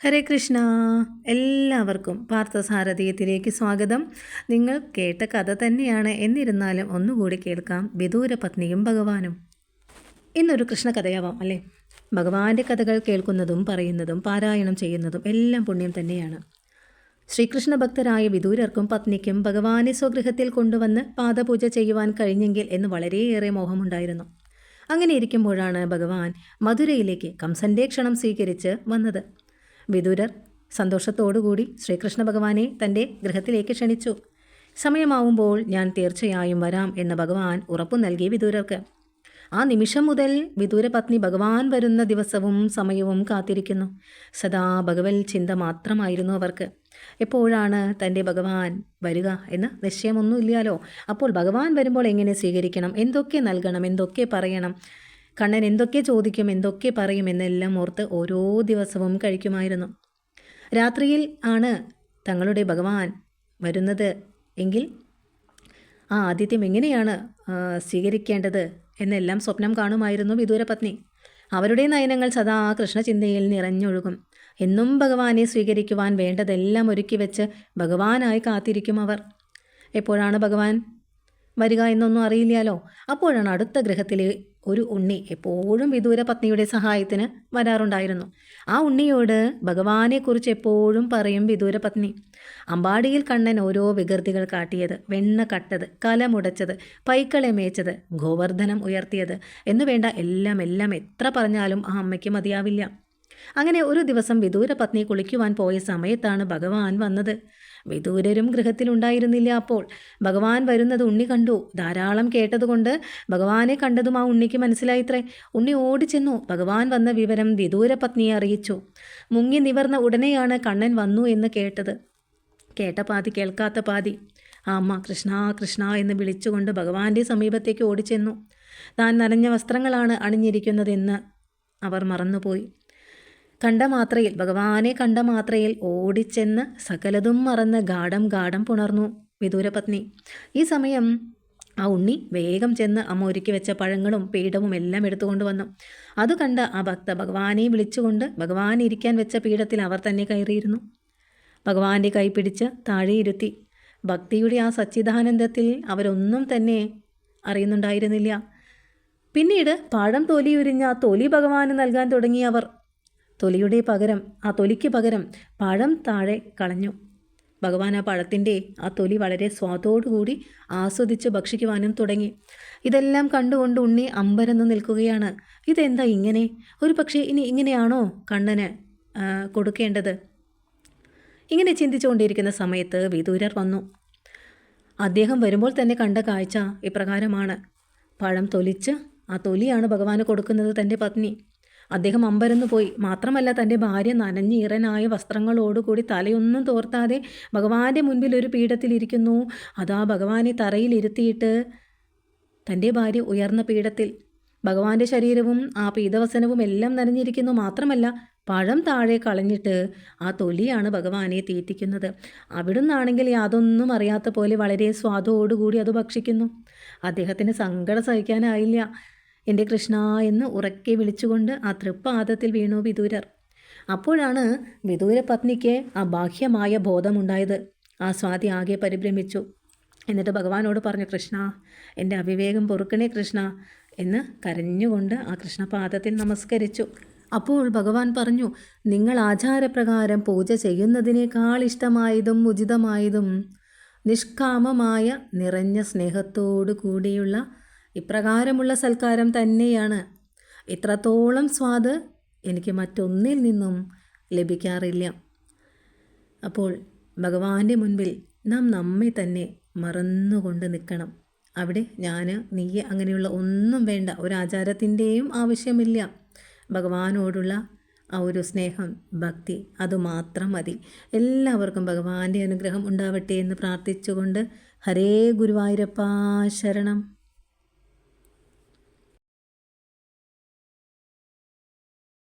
ഹരേ കൃഷ്ണ. എല്ലാവർക്കും പാർത്ഥസാരഥീയത്തിലേക്ക് സ്വാഗതം. നിങ്ങൾ കേട്ട കഥ തന്നെയാണ് എന്നിരുന്നാലും ഒന്നുകൂടി കേൾക്കാം വിദൂര പത്നിയും ഭഗവാനും. ഇന്നൊരു കൃഷ്ണ കഥയാവാം അല്ലേ? ഭഗവാന്റെ കഥകൾ കേൾക്കുന്നതും പറയുന്നതും പാരായണം ചെയ്യുന്നതും എല്ലാം പുണ്യം തന്നെയാണ്. ശ്രീകൃഷ്ണ ഭക്തരായ വിദൂരർക്കും പത്നിക്കും ഭഗവാനെ സ്വഗൃഹത്തിൽ കൊണ്ടുവന്ന് പാദപൂജ ചെയ്യുവാൻ കഴിഞ്ഞെങ്കിൽ എന്ന് വളരെയേറെ മോഹമുണ്ടായിരുന്നു. അങ്ങനെ ഇരിക്കുമ്പോഴാണ് ഭഗവാൻ മധുരയിലേക്ക് കംസന്റെ ക്ഷണം സ്വീകരിച്ച് വന്നത്. വിദുരർ സന്തോഷത്തോടുകൂടി ശ്രീകൃഷ്ണ ഭഗവാനെ തന്റെ ഗൃഹത്തിലേക്ക് ക്ഷണിച്ചു. സമയമാവുമ്പോൾ ഞാൻ തീർച്ചയായും വരാം എന്ന് ഭഗവാൻ ഉറപ്പു നൽകി വിദൂരർക്ക്. ആ നിമിഷം മുതൽ വിദൂരപത്നി ഭഗവാൻ വരുന്ന ദിവസവും സമയവും കാത്തിരിക്കുന്നു. സദാ ഭഗവൽ ചിന്ത മാത്രമായിരുന്നു അവർക്ക്. എപ്പോഴാണ് തന്റെ ഭഗവാൻ വരിക എന്ന് നിശ്ചയമൊന്നുമില്ലാലോ അപ്പോൾ ഭഗവാൻ വരുമ്പോൾ എങ്ങനെ സ്വീകരിക്കണം? എന്തൊക്കെ നൽകണം? എന്തൊക്കെ പറയണം? കണ്ണൻ എന്തൊക്കെ ചോദിക്കും എന്തൊക്കെ പറയും എന്നെല്ലാം ഓർത്ത് ഓരോ ദിവസവും കഴിക്കുമായിരുന്നു. രാത്രിയിൽ ആണ് തങ്ങളുടെ ഭഗവാൻ വരുന്നത് എങ്കിൽ ആ ആതിഥ്യം എങ്ങനെയാണ് സ്വീകരിക്കേണ്ടത് എന്നെല്ലാം സ്വപ്നം കാണുമായിരുന്നു വിദൂരപത്നി അവരുടെ നയനങ്ങൾ സദാ കൃഷ്ണചിന്തയിൽ നിറഞ്ഞൊഴുകും. എന്നും ഭഗവാനെ സ്വീകരിക്കുവാൻ വേണ്ടതെല്ലാം ഒരുക്കി വെച്ച് ഭഗവാനായി കാത്തിരിക്കും അവർ. എപ്പോഴാണ് ഭഗവാൻ? വരിക എന്നൊന്നും അറിയില്ലല്ലോ. അപ്പോഴാണ് അടുത്ത ഗ്രഹത്തിലെ ഒരു ഉണ്ണി എപ്പോഴും വിദൂര പത്നിയുടെ സഹായത്തിന് വരാറുണ്ടായിരുന്നു. ആ ഉണ്ണിയോട് ഭഗവാനെക്കുറിച്ച് എപ്പോഴും പറയും വിദൂര പത്നി. അമ്പാടിയിൽ കണ്ണൻ ഓരോ വികൃതികൾ കാട്ടിയത് വെണ്ണ കട്ടത് കലമുടച്ചത് പൈക്കളെ മേച്ചത് ഗോവർദ്ധനം ഉയർത്തിയത് എന്നുവേണ്ട എല്ലാം എല്ലാം എത്ര പറഞ്ഞാലും ആ അമ്മയ്ക്ക് മതിയാവില്ല. അങ്ങനെ ഒരു ദിവസം വിദൂര പത്നി കുളിക്കുവാൻ പോയ സമയത്താണ് ഭഗവാൻ വന്നത്. വിദൂരരും ഗൃഹത്തിലുണ്ടായിരുന്നില്ല അപ്പോൾ. ഭഗവാൻ വരുന്നത് ഉണ്ണി കണ്ടു. ധാരാളം കേട്ടതുകൊണ്ട് ഭഗവാനെ കണ്ടതും ആ ഉണ്ണിക്ക് മനസ്സിലായിത്രേ. ഉണ്ണി ഓടിച്ചെന്നു. ഭഗവാൻ വന്ന വിവരം വിദൂര പത്നിയെ അറിയിച്ചു. മുങ്ങി നിവർന്ന ഉടനെയാണ് കണ്ണൻ വന്നു എന്ന് കേട്ടത്. കേട്ട പാതി കേൾക്കാത്ത പാതി. ആ അമ്മ കൃഷ്ണ കൃഷ്ണ എന്ന് വിളിച്ചുകൊണ്ട് ഭഗവാന്റെ സമീപത്തേക്ക് ഓടിച്ചെന്നു. താൻ നനഞ്ഞ വസ്ത്രങ്ങളാണ് അണിഞ്ഞിരിക്കുന്നതെന്ന് അവർ മറന്നുപോയി. കണ്ട മാത്രയിൽ ഭഗവാനെ കണ്ട മാത്രയിൽ ഓടിച്ചെന്ന് സകലതും മറന്ന് ഗാഠം ഗാഠം പുണർന്നു വിദൂരപത്നി. ഈ സമയം ആ ഉണ്ണി വേഗം ചെന്ന് അമ്മ ഒരുക്കി വെച്ച പഴങ്ങളും പീഠവും എല്ലാം എടുത്തുകൊണ്ട് വന്നു. അത് കണ്ട ആ ഭക്ത ഭഗവാനെ വിളിച്ചുകൊണ്ട് ഭഗവാൻ ഇരിക്കാൻ വെച്ച പീഠത്തിൽ അവർ തന്നെ കയറിയിരുന്നു. ഭഗവാന്റെ കൈ പിടിച്ച് താഴെയിരുത്തി ഭക്തിയുടെ ആ സച്ചിദാനന്ദത്തിൽ അവരൊന്നും തന്നെ അറിയുന്നുണ്ടായിരുന്നില്ല. പിന്നീട് പാഴം തൊലി ഉരിഞ്ഞ തൊലി ഭഗവാന് നൽകാൻ തുടങ്ങി അവർ തൊലിയുടെ പകരം ആ തൊലിക്ക് പകരം പഴം താഴെ കളഞ്ഞു. ഭഗവാൻ ആ പഴത്തിന്റെ ആ തൊലി വളരെ സ്വാദോടുകൂടി ആസ്വദിച്ച് ഭക്ഷിക്കുവാനും തുടങ്ങി. ഇതെല്ലാം കണ്ടുകൊണ്ട് ഉണ്ണി അമ്പരന്ന് നിൽക്കുകയാണ്. ഇതെന്താ ഇങ്ങനെ? ഒരു പക്ഷേ ഇനി ഇങ്ങനെയാണോ കണ്ണന് കൊടുക്കേണ്ടത്? ഇങ്ങനെ ചിന്തിച്ചുകൊണ്ടിരിക്കുന്ന സമയത്ത് വിദൂരർ വന്നു. അദ്ദേഹം വരുമ്പോൾ തന്നെ കണ്ട കാഴ്ച ഇപ്രകാരമാണ്. പഴം തൊലിച്ച് ആ തൊലിയാണ് ഭഗവാന് കൊടുക്കുന്നത് തന്റെ പത്നി. അദ്ദേഹം അമ്പരന്ന് പോയി. മാത്രമല്ല തന്റെ ഭാര്യ നനഞ്ഞീറനായ വസ്ത്രങ്ങളോടുകൂടി തലയൊന്നും തോർത്താതെ ഭഗവാന്റെ മുൻപിൽ ഒരു പീഠത്തിലിരിക്കുന്നു. അതാ ഭഗവാനെ തറയിലിരുത്തിയിട്ട് തന്റെ ഭാര്യ ഉയർന്ന പീഠത്തിൽ. ഭഗവാന്റെ ശരീരവും ആ പീതവസനവും എല്ലാം നനഞ്ഞിരിക്കുന്നു. മാത്രമല്ല പഴം താഴെ കളഞ്ഞിട്ട് ആ തൊലിയാണ് ഭഗവാനെ തീറ്റിക്കുന്നത്. അവിടുന്നാണെങ്കിൽ യാതൊന്നും അറിയാത്ത പോലെ വളരെ സ്വാദോടുകൂടി അത് ഭക്ഷിക്കുന്നു. അദ്ദേഹത്തിന് സങ്കടം സഹിക്കാനായില്ല. എന്റെ കൃഷ്ണ എന്ന് ഉറക്കെ വിളിച്ചുകൊണ്ട് ആ തൃപ്പാദത്തിൽ വീണു വിദൂരർ. അപ്പോഴാണ് വിദൂര പത്നിക്ക് ആ ബാഹ്യമായ ബോധമുണ്ടായത്. ആ സ്വാതി ആകെ പരിഭ്രമിച്ചു. എന്നിട്ട് ഭഗവാനോട് പറഞ്ഞു കൃഷ്ണ എന്റെ അവിവേകം പൊറുക്കണേ കൃഷ്ണ എന്ന് കരഞ്ഞുകൊണ്ട് ആ കൃഷ്ണപാദത്തിൽ നമസ്കരിച്ചു. അപ്പോൾ ഭഗവാൻ പറഞ്ഞു നിങ്ങൾ ആചാരപ്രകാരം പൂജ ചെയ്യുന്നതിനേക്കാൾ ഇഷ്ടമായതും ഉചിതമായതും നിഷ്കാമമായ നിറഞ്ഞ സ്നേഹത്തോടു കൂടിയുള്ള ഇപ്രകാരമുള്ള സൽക്കാരം തന്നെയാണ്. ഇത്രത്തോളം സ്വാദ് എനിക്ക് മറ്റൊന്നിൽ നിന്നും ലഭിക്കാറില്ല. അപ്പോൾ ഭഗവാന്റെ മുൻപിൽ നാം നമ്മെ തന്നെ മറന്നുകൊണ്ട് നിൽക്കണം. അവിടെ ഞാൻ നീ അങ്ങനെയുള്ള ഒന്നും വേണ്ട ഒരു ആചാരത്തിന്റെയും ആവശ്യമില്ല. ഭഗവാനോടുള്ള ആ ഒരു സ്നേഹം ഭക്തി അതുമാത്രം മതി. എല്ലാവർക്കും ഭഗവാന്റെ അനുഗ്രഹം ഉണ്ടാവട്ടെ എന്ന് പ്രാർത്ഥിച്ചുകൊണ്ട് ഹരേ ഗുരുവായൂരപ്പ ശരണം.